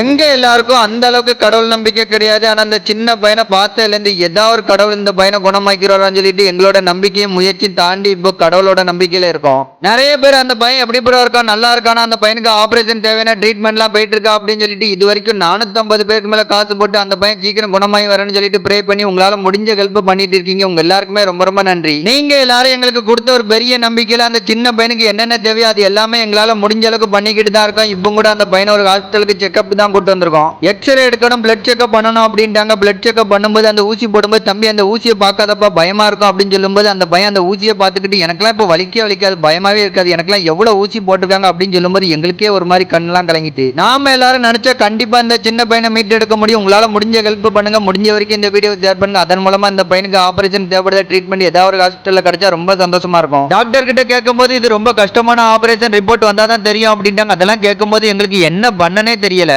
எங்க எல்லாருக்கும் அந்த அளவுக்கு கடவுள் நம்பிக்கை கிடையாது. ஆனா அந்த சின்ன பையனை பார்த்ததுலேருந்து ஏதாவது ஒரு கடவுள் இந்த பையனை குணமாக்கிறாரான்னு சொல்லிட்டு எங்களோட நம்பிக்கையும் முயற்சியும் தாண்டி இப்போ கடவுளோட நம்பிக்கையில இருக்கோம். நிறைய பேர் அந்த பையன் எப்படி ப்ரோ இருக்கான் நல்லா இருக்கானா அந்த பையனுக்கு ஆபரேஷன் தேவையான ட்ரீட்மெண்ட்லாம் போயிட்டு இருக்கா அப்படின்னு சொல்லிட்டு இது வரைக்கும் நானூத்தம்பது பேருக்கு மேல காசு போட்டு அந்த பையன் சீக்கிரம் குணமாகி வரேன்னு சொல்லிட்டு ப்ரே பண்ணி உங்களால முடிஞ்ச ஹெல்ப் பண்ணிட்டு இருக்கீங்க. உங்க எல்லாருக்குமே ரொம்ப ரொம்ப நன்றி. நீங்க எல்லாரும் எங்களுக்கு கொடுத்த ஒரு பெரிய நம்பிக்கையில அந்த சின்ன பையனுக்கு என்னென்ன தேவையோ அது எல்லாமே எங்களால முடிஞ்ச அளவுக்கு பண்ணிக்கிட்டு தான் இருக்கோம். இப்போ கூட அந்த பையனை ஒரு ஹாஸ்பிட்டலுக்கு செக்அப் தான் கொடுத்து வந்திருக்கோம். எக்ஸ்ரே எடுக்கணும் பிளட் செக்அப் பண்ணணும் அப்படின்ட்டாங்க. பிளட் செக்அப் பண்ணும்போது அந்த ஊசி போடும்போது தம்பி அந்த ஊசியை பார்க்காதப்பா பயமா இருக்கும். அப்படின்னு சொல்லும்போது அந்த பையன் அந்த ஊசியை பார்த்துக்கிட்டு எனக்கெல்லாம் இப்போ வலிக்கே வலிக்காது பயமாவே இருக்காது. எனக்கெல்லாம் எவ்வளோ ஊசி போட்டிருக்காங்க? அப்படின்னு சொல்லும்போது எங்களுக்கே ஒரு மாதிரி கண்ணெல்லாம் கலங்கிட்டு நாம எல்லாரும் நினைச்சா கண்டிப்பா இந்த சின்ன பையனை மீட் எடுக்க முடியும். உங்களால் முடிஞ்ச ஹெல்ப் பண்ணுங்க. முடிஞ்ச வரைக்கும் இந்த வீடியோ ஷேர் பண்ணுங்க. அதன் மூலமா இந்த பையனுக்கு ஆபரேஷன் தேவைப்படுற ட்ரீட்மெண்ட் ஏதாவது ஒரு ஹாஸ்பிட்டல்ல கிடைச்சா ரொம்ப சந்தோஷமா இருக்கும். டாக்டர் கிட்ட கேட்கும்போது இது ரொம்ப கஷ்டமான ஆபரேஷன் ரிப்போர்ட் வந்தால் தான் தெரியும் அப்படின்ட்டாங்க. அதெல்லாம் கேட்கும்போது எங்களுக்கு என்ன பண்ணனே தெரியல.